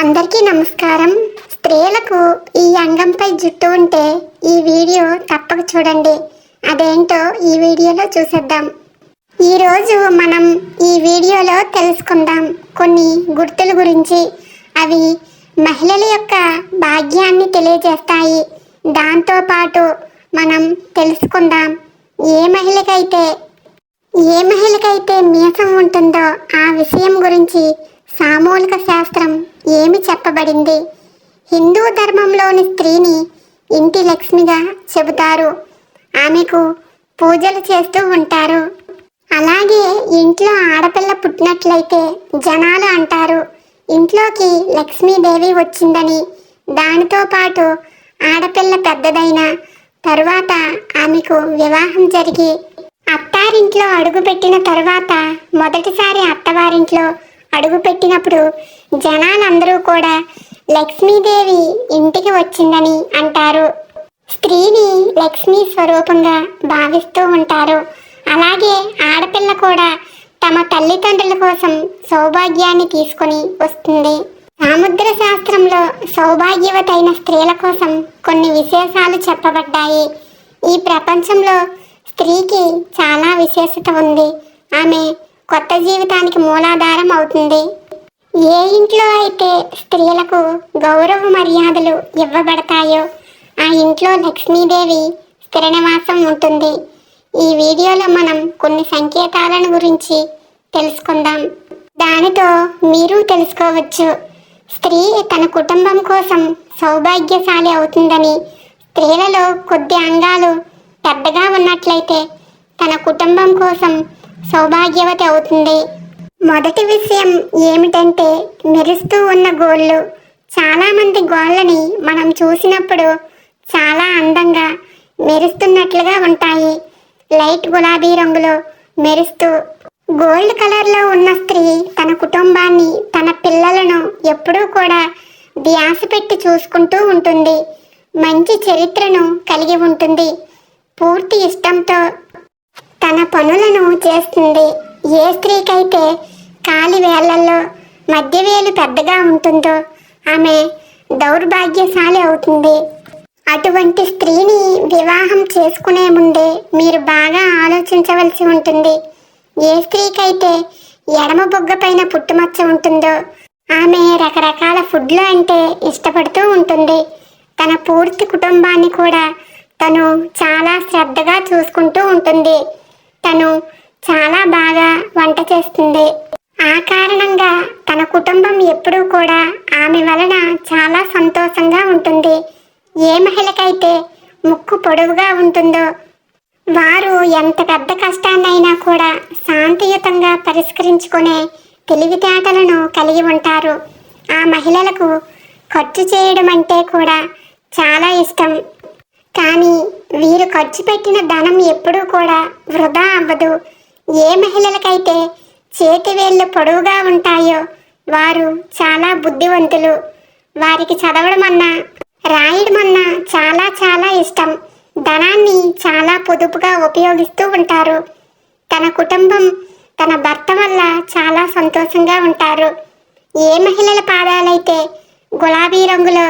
అందరికీ నమస్కారం. స్త్రీలకు ఈ అంగంపై జుట్టు ఉంటే ఈ వీడియో తప్పక చూడండి. అదేంటో ఈ వీడియోలో చూసేద్దాం. ఈరోజు మనం ఈ వీడియోలో తెలుసుకుందాం కొన్ని గుర్తుల గురించి. అవి మహిళల యొక్క భాగ్యాన్ని తెలియజేస్తాయి. దాంతోపాటు మనం తెలుసుకుందాం ఏ మహిళకైతే ఏ మహిళకైతే మీసం ఉంటుందో ఆ విషయం గురించి సామూలిక శాస్త్రం ఏమి చెప్పబడింది? హిందూ ధర్మంలోని స్త్రీని ఇంటి లక్ష్మిగా చెబుతారు. ఆమెకు పూజలు చేస్తూ ఉంటారు. అలాగే ఇంట్లో ఆడపిల్ల పుట్టినట్లయితే జనాలు అంటారు. ఇంట్లోకి లక్ష్మీదేవి వచ్చిందని. దానితో పాటు ఆడపిల్ల పెద్దదైన తరువాత ఆమెకు వివాహం జరిగి అత్తారింట్లో అడుగుపెట్టిన తరువాత మొదటిసారి అత్తవారింట్లో అడుగుపెట్టినప్పుడు జనాలందరూ కూడా లక్ష్మీదేవి ఇంటికి వచ్చిందని అంటారు. స్త్రీని లక్ష్మీ స్వరూపంగా భావిస్తూ ఉంటారు. అలాగే ఆడపిల్ల కూడా తమ తల్లిదండ్రుల కోసం సౌభాగ్యాన్ని తీసుకొని వస్తుంది. సాముద్ర శాస్త్రంలో సౌభాగ్యవతైన స్త్రీల కోసం కొన్ని విశేషాలు చెప్పబడ్డాయి. ఈ ప్రపంచంలో స్త్రీకి చాలా విశేషత ఉంది. ఆమె కొత్త జీవితానికి మూలాధారం అవుతుంది. ఏ ఇంట్లో అయితే స్త్రీలకు గౌరవ మర్యాదలు ఇవ్వబడతాయో ఆ ఇంట్లో లక్ష్మీదేవి స్థిరనివాసం ఉంటుంది. ఈ వీడియోలో మనం కొన్ని సంకేతాలను గురించి తెలుసుకుందాం. దానితో మీరు తెలుసుకోవచ్చు. స్త్రీ తన కుటుంబం కోసం సౌభాగ్యశాలి అవుతుందని స్త్రీలలో కొద్ది అంగాలు పెద్దగా ఉన్నట్లయితే తన కుటుంబం కోసం సౌభాగ్యవతి అవుతుంది. మొదటి విషయం ఏమిటంటే మెరుస్తూ ఉన్న గోళ్ళు. చాలామంది గోళ్ళని మనం చూసినప్పుడు చాలా అందంగా మెరుస్తున్నట్లుగా ఉంటాయి. లైట్ గులాబీ రంగులో మెరుస్తూ గోల్డ్ కలర్లో ఉన్న స్త్రీ తన కుటుంబాన్ని తన పిల్లలను ఎప్పుడూ కూడా ధ్యాస పెట్టి చూసుకుంటూ ఉంటుంది. మంచి చరిత్రను కలిగి ఉంటుంది. పూర్తి ఇష్టంతో తన పనులను చేస్తుంది. ఏ స్త్రీకైతే కాలి వేళ్ళలో మధ్య వేలు పెద్దగా ఉంటుందో ఆమె దౌర్భాగ్యశాలి అవుతుంది. అటువంటి స్త్రీని వివాహం చేసుకునే ముందే మీరు బాగా ఆలోచించవలసి ఉంటుంది. ఏ స్త్రీకైతే ఎడమ బొగ్గ పైన పుట్టుమచ్చ ఉంటుందో ఆమె రకరకాల ఫుడ్లు అంటే ఇష్టపడుతూ ఉంటుంది. తన పూర్తి కుటుంబాన్ని కూడా తను చాలా శ్రద్ధగా చూసుకుంటూ ఉంటుంది. తను చాలా బాగా వంట చేస్తుంది. ఆ కారణంగా తన కుటుంబం ఎప్పుడూ కూడా ఆమె వలన చాలా సంతోషంగా ఉంటుంది. ఏ మహిళకైతే ముక్కు పొడవుగా ఉంటుందో వారు ఎంత పెద్ద కష్టాన్నైనా కూడా శాంతియుతంగా పరిష్కరించుకునే తెలివితేటలను కలిగి ఉంటారు. ఆ మహిళలకు ఖర్చు చేయడం అంటే కూడా చాలా ఇష్టం. కానీ వీరు ఖర్చు పెట్టిన ధనం ఎప్పుడూ కూడా వృధా అవ్వదు. ఏ మహిళలకైతే చేతి వేళ్ళు పొడవుగా ఉంటాయో వారు చాలా బుద్ధివంతులు. వారికి చదవడం అన్నా రాయడం అన్నా చాలా చాలా ఇష్టం. ధనాన్ని చాలా పొదుపుగా ఉపయోగిస్తూ ఉంటారు. తన కుటుంబం తన భర్త వల్ల చాలా సంతోషంగా ఉంటారు. ఏ మహిళల పాదాలైతే గులాబీ రంగులో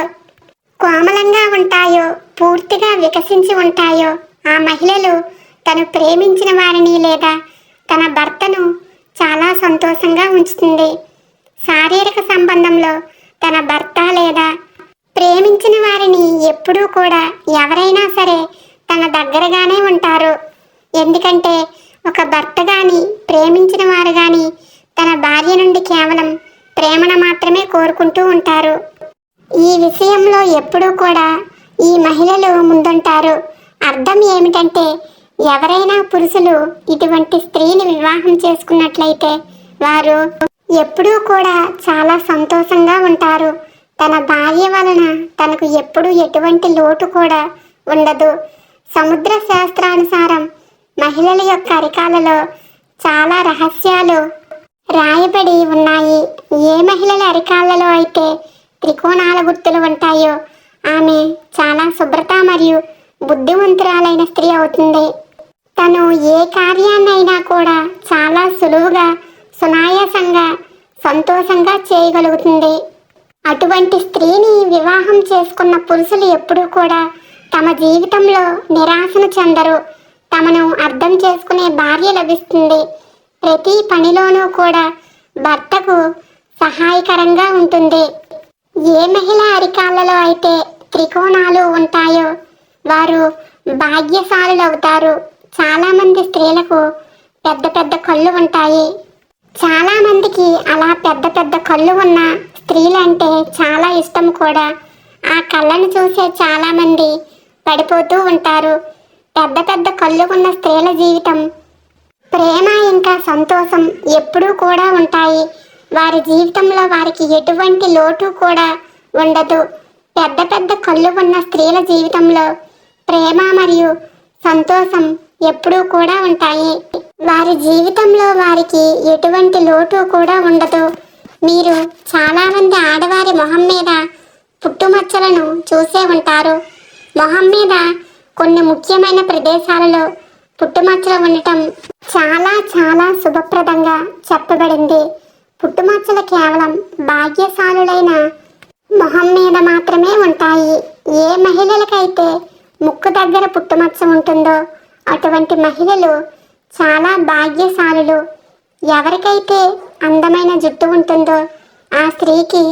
కోమలంగా ఉంటాయో పూర్తిగా వికసించి ఉంటాయో ఆ మహిళలు తను ప్రేమించిన వారిని లేదా తన భర్తను చాలా సంతోషంగా ఉంచుతుంది. శారీరక సంబంధంలో తన భర్త లేదా ప్రేమించిన వారిని ఎప్పుడూ కూడా ఎవరైనా సరే తన దగ్గరగానే ఉంటారు. ఎందుకంటే ఒక భర్త కానీ ప్రేమించిన వారు కానీ తన భార్య నుండి కేవలం ప్రేమను మాత్రమే కోరుకుంటూ ఉంటారు. ఈ విషయంలో ఎప్పుడూ కూడా ఈ మహిళలు ముందుంటారు. అర్థం ఏమిటంటే ఎవరైనా పురుషులు ఇటువంటి స్త్రీని వివాహం చేసుకున్నట్లయితే వారు ఎప్పుడూ కూడా చాలా సంతోషంగా ఉంటారు. తన భార్య వలన తనకు ఎప్పుడూ ఎటువంటి లోటు కూడా ఉండదు. సముద్ర శాస్త్రానుసారం మహిళల యొక్క అరికాలలో చాలా రహస్యాలు రాయబడి ఉన్నాయి. ఏ మహిళల అరికాలలో అయితే త్రికోణాల గుర్తులు ఉంటాయో ఆమె చాలా శుభ్రత మరియు బుద్ధివంతురాలైన స్త్రీ అవుతుంది. తను ఏ కార్యాన్నైనా కూడా చాలా సులువుగా సునాయాసంగా సంతోషంగా చేయగలుగుతుంది. అటువంటి స్త్రీని వివాహం చేసుకున్న పురుషులు ఎప్పుడూ కూడా తమ జీవితంలో నిరాశను చెందరు. తమను అర్థం చేసుకునే భార్య లభిస్తుంది. ప్రతి పనిలోనూ కూడా భర్తకు సహాయకరంగా ఉంటుంది. ఏ మహిళ అరికాలలో అయితే త్రికోణాలు ఉంటాయో? వారు భాగ్యశాలులు అవుతారు చాలామంది స్త్రీలకు పెద్ద పెద్ద కళ్ళు ఉంటాయి. చాలామందికి అలా పెద్ద పెద్ద కళ్ళు ఉన్న స్త్రీలంటే చాలా ఇష్టం కూడా. ఆ కళ్ళను చూసే చాలామంది పడిపోతూ ఉంటారు. పెద్ద పెద్ద కళ్ళు ఉన్న స్త్రీల జీవితం ప్రేమ ఇంకా సంతోషం ఎప్పుడూ కూడా ఉంటాయి. వారి జీవితంలో వారికి ఎటువంటి లోటు కూడా ఉండదు. పెద్ద పెద్ద కళ్ళు ఉన్న స్త్రీల జీవితంలో ప్రేమ మరియు సంతోషం ఎప్పుడూ కూడా ఉంటాయి. వారి జీవితంలో వారికి ఎటువంటి లోటు కూడా ఉండదు. మీరు చాలామంది ఆడవారి మొహం మీద పుట్టుమచ్చలను చూసే ఉంటారు. మొహం మీద కొన్ని ముఖ్యమైన ప్రదేశాలలో పుట్టుమచ్చలు ఉండటం చాలా చాలా శుభప్రదంగా చెప్పబడింది. పుట్టుమచ్చలు కేవలం భాగ్యశాలులైన మొహం మీద మాత్రమే ఉంటాయి. ఏ మహిళలకైతే ముక్కు దగ్గర పుట్టుమచ్చ ఉంటుందో అటువంటి మహిళలు చాలా భాగ్యశాలులు. ఎవరికైతే అందమైన జుట్టు ఉంటుందో ఆ స్త్రీకి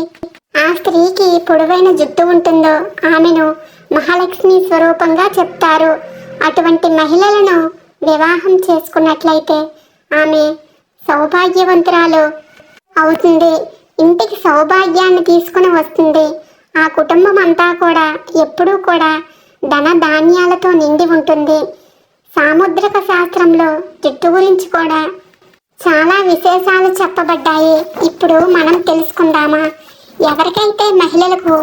ఆ స్త్రీకి పొడవైన జుట్టు ఉంటుందో ఆమెను మహాలక్ష్మి స్వరూపంగా చెప్తారు. అటువంటి మహిళలను వివాహం చేసుకున్నట్లయితే ఆమె సౌభాగ్యవంతురాలు అవుతుంది. ఇంటికి సౌభాగ్యాన్ని తీసుకుని వస్తుంది. ఆ కుటుంబం అంతా కూడా ఎప్పుడూ కూడా ధన ధాన్యాలతో నిండి ఉంటుంది. సాముద్రిక శాస్త్రంలో జుట్టు గురించి కూడా చాలా విశేషాలు చెప్పబడ్డాయి. ఇప్పుడు మనం తెలుసుకుందామా? ఎవరికైతే మహిళలకు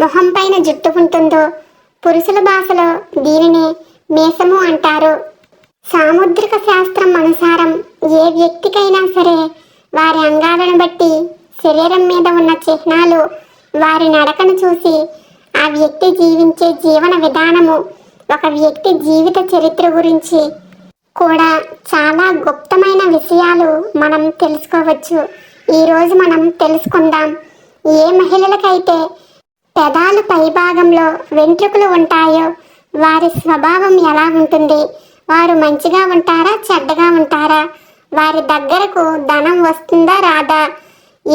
మొహం పైన జుట్టు ఉంటుందో పురుషుల భాషలో దీనిని మీసము అంటారు. సాముద్రిక శాస్త్రం అనుసారం ఏ వ్యక్తికైనా సరే వారి అంగాలను బట్టి శరీరం మీద ఉన్న చిహ్నాలు వారి నడకను చూసి ఆ వ్యక్తి జీవించే జీవన విధానము ఒక వ్యక్తి జీవిత చరిత్ర గురించి కూడా చాలా గుప్తమైన విషయాలు మనం తెలుసుకోవచ్చు. ఈరోజు మనం తెలుసుకుందాం ఏ మహిళలకైతే పెదాలు పైభాగంలో వెంట్రుకలు ఉంటాయో వారి స్వభావం ఎలా ఉంటుంది? వారు మంచిగా ఉంటారా చెడ్డగా ఉంటారా? వారి దగ్గరకు ధనం వస్తుందా రాదా?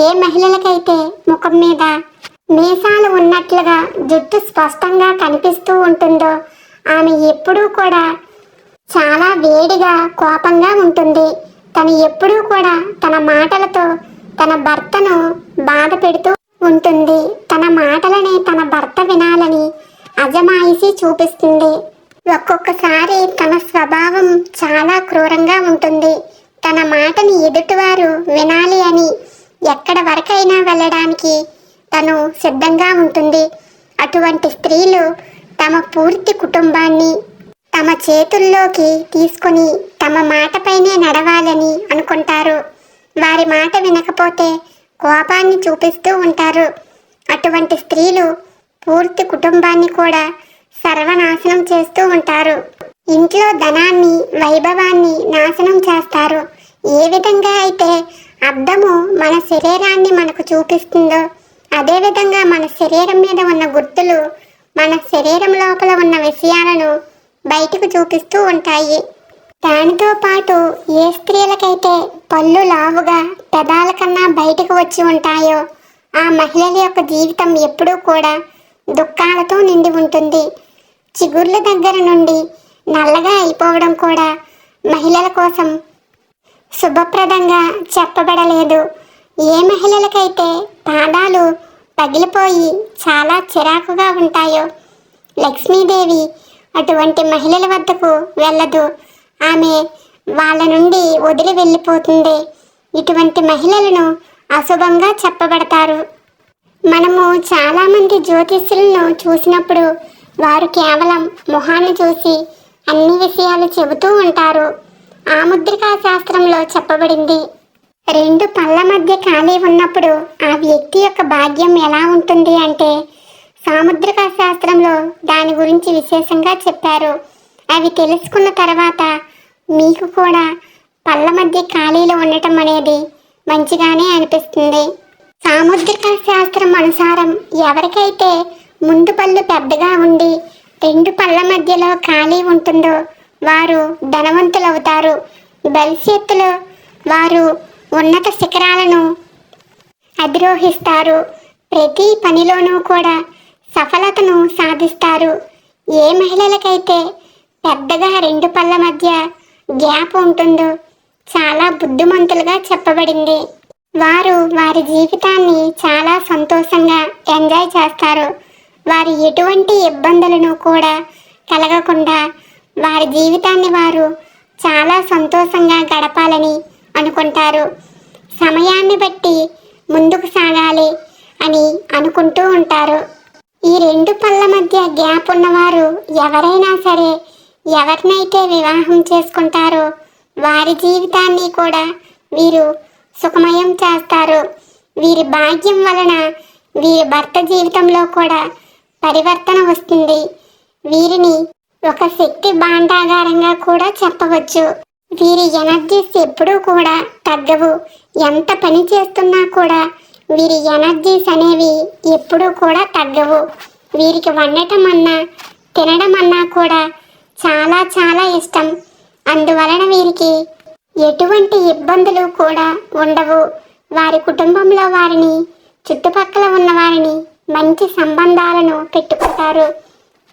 ఏ మహిళలకైతే ముఖం మీద మీసాలు ఉన్నట్లుగా జుట్టు స్పష్టంగా కనిపిస్తూ ఉంటుందో ఆమె ఎప్పుడూ కూడా చాలా వేడిగా కోపంగా ఉంటుంది. తను ఎప్పుడూ కూడా తన మాటలతో తన భర్తను బాధ పెడుతూ ఉంటుంది. తన మాటలని తన భర్త వినాలని అజమాయిషి చూపిస్తుంది. ఒక్కొక్కసారి తన స్వభావం చాలా క్రూరంగా ఉంటుంది. తన మాటని ఎదుటివారు వినాలి అని ఎక్కడ వరకైనా వెళ్ళడానికి. తను సిద్ధంగా ఉంటుంది. అటువంటి స్త్రీలు తమ పూర్తి కుటుంబాన్ని తమ చేతుల్లోకి తీసుకొని తమ మాటపైనే నడవాలని అనుకుంటారు. వారి మాట వినకపోతే కోపాన్ని చూపిస్తూ ఉంటారు. అటువంటి స్త్రీలు పూర్తి కుటుంబాన్ని కూడా సర్వనాశనం చేస్తూ ఉంటారు. ఇంట్లో ధనాన్ని వైభవాన్ని నాశనం చేస్తారు. ఏ విధంగా అయితే అద్దము మన శరీరాన్ని మనకు చూపిస్తుందో? అదేవిధంగా మన శరీరం మీద ఉన్న గుర్తులు మన శరీరం లోపల ఉన్న విషయాలను బయటకు చూపిస్తూ ఉంటాయి. దానితో పాటు ఏ స్త్రీలకైతే పళ్ళు లావుగా పెదాల కన్నా బయటకు వచ్చి ఉంటాయో ఆ మహిళల యొక్క జీవితం ఎప్పుడూ కూడా దుఃఖాలతో నిండి ఉంటుంది. చిగుర్ల దగ్గర నుండి నల్లగా అయిపోవడం కూడా మహిళల కోసం శుభప్రదంగా చెప్పబడలేదు. ఏ మహిళలకైతే పాదాలు పగిలిపోయి చాలా చిరాకుగా ఉంటాయో లక్ష్మీదేవి అటువంటి మహిళల వద్దకు వెళ్ళదు. ఆమె వాళ్ళ నుండి వదిలి వెళ్ళిపోతుంది. ఇటువంటి మహిళలను అశుభంగా చెప్పబడతారు. మనము చాలామంది జ్యోతిష్యులను చూసినప్పుడు వారు కేవలం మొహాన్ని చూసి అన్ని విషయాలు చెబుతూ ఉంటారు. ఆముద్రికా శాస్త్రంలో చెప్పబడింది. రెండు పళ్ళ మధ్య ఖాళీ ఉన్నప్పుడు ఆ వ్యక్తి యొక్క భాగ్యం ఎలా ఉంటుంది అంటే సాముద్రిక శాస్త్రంలో దాని గురించి విశేషంగా చెప్పారు. అవి తెలుసుకున్న తర్వాత మీకు కూడా పళ్ళ మధ్య ఖాళీలు ఉండటం అనేది మంచిగానే అనిపిస్తుంది. సాముద్రిక శాస్త్రం అనుసారం ఎవరికైతే ముందు పళ్ళు పెద్దగా ఉండి రెండు పళ్ళ మధ్యలో ఖాళీ ఉంటుందో వారు ధనవంతులవుతారు. భవిష్యత్తులో వారు ఉన్నత శిఖరాలను అధిరోహిస్తారు. ప్రతి పనిలోనూ కూడా సఫలతను సాధిస్తారు. ఏ మహిళలకైతే పెద్దగా రెండు పళ్ళ మధ్య గ్యాప్ ఉంటుందో చాలా బుద్ధిమంతులుగా చెప్పబడింది. వారు వారి జీవితాన్ని చాలా సంతోషంగా ఎంజాయ్ చేస్తారు. వారు ఎటువంటి ఇబ్బందులను కూడా కలగకుండా వారి జీవితాన్ని వారు చాలా సంతోషంగా గడపాలని అనుకుంటారు. సమయాన్ని బట్టి ముందుకు సాగాలి అని అనుకుంటూ ఉంటారు. ఈ రెండు పళ్ళ మధ్య గ్యాప్ ఉన్నవారు ఎవరైనా సరే ఎవరినైతే వివాహం చేసుకుంటారో వారి జీవితాన్ని కూడా వీరు సుఖమయం చేస్తారు. వీరి భాగ్యం వలన వీరి భర్త జీవితంలో కూడా పరివర్తన వస్తుంది. వీరిని ఒక శక్తి భాండాగారంగా కూడా చెప్పవచ్చు. వీరి ఎనర్జీస్ ఎప్పుడూ కూడా తగ్గవు. ఎంత పని చేస్తున్నా కూడా వీరి ఎనర్జీస్ అనేవి ఎప్పుడూ కూడా తగ్గవు. వీరికి వండటం అన్నా తినడం అన్నా కూడా చాలా చాలా ఇష్టం. అందువలన వీరికి ఎటువంటి ఇబ్బందులు కూడా ఉండవు. వారి కుటుంబంలో వారిని చుట్టుపక్కల ఉన్న వారిని మంచి సంబంధాలను పెట్టుకుంటారు.